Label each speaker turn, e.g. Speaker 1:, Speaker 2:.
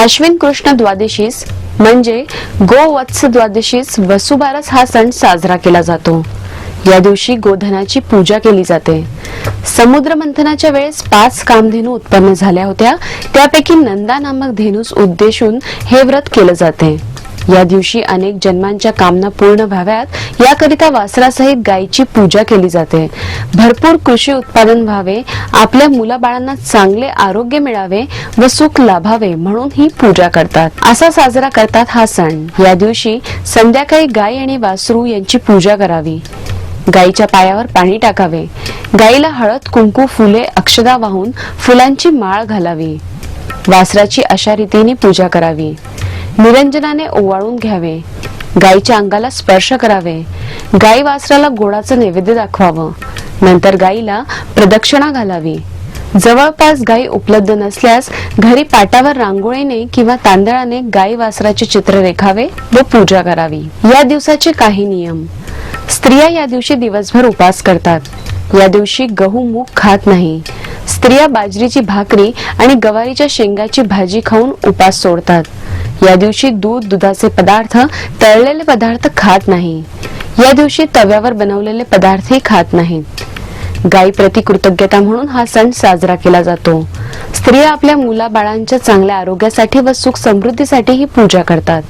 Speaker 1: अश्विन कृष्ण द्वादशीस म्हणजे गोवत्स द्वादशीस वसुबारस हा सण साजरा केला जातो. या दिवशी गोधनाची पूजा केली जाते. समुद्र मंथनाच्या वेळेस पाच कामधेनू उत्पन्न झाल्या होत्या. त्यापैकी नंदा नामक धेनूस उद्देशून हे व्रत केलं जाते. या दिवशी अनेक जन्मांच्या कामना पूर्ण व्हाव्यात. याकरिता वासरासहित गायीची पूजा केली जाते. भरपूर कृषी उत्पादन व्हावे. आपल्या मुलाबाळांना चांगले आरोग्य मिळावे व सुख लाभावे म्हणून ही पूजा करतात. असा साजरा करतात हा सण. या दिवशी संध्याकाळी गाय आणि वासरू यांची पूजा करावी. गाईच्या पायावर पाणी टाकावे. गाईला हळद कुंकू फुले अक्षदा वाहून फुलांची माळ घालावी. वासराची अशा रीतीने पूजा करावी. निरंजनाने ओवाळून घ्यावे. गाईच्या अंगाला स्पर्श करावे. गाई वासराला गोडाचं नैवेद्य दाखवावं. नंतर गाईला प्रदक्षिणा घालावी. जवळपास गाई उपलब्ध नसल्यास घरी पाटावर रांगोळीने किंवा तांदळाने गाई वासराचे चित्र रेखावे व पूजा करावी. या दिवसाचे काही नियम. स्त्रिया या दिवशी दिवसभर उपास करतात. या दिवशी गहू मूग खात नाही. स्त्रिया बाजरीची भाकरी आणि गवारीच्या शेंगाची भाजी खाऊन उपास सोडतात. या दिवशी दूध दुधाचे पदार्थ तळलेले पदार्थ खात नाही. या दिवशी तव्यावर बनवलेले पदार्थही खात नाहीत गायी प्रति कृतज्ञता म्हणून हा सण साजरा केला जातो. स्त्रिया आपल्या मुलाबाळांच्या चांगल्या आरोग्यासाठी व सुख समृद्धीसाठी ही पूजा करतात.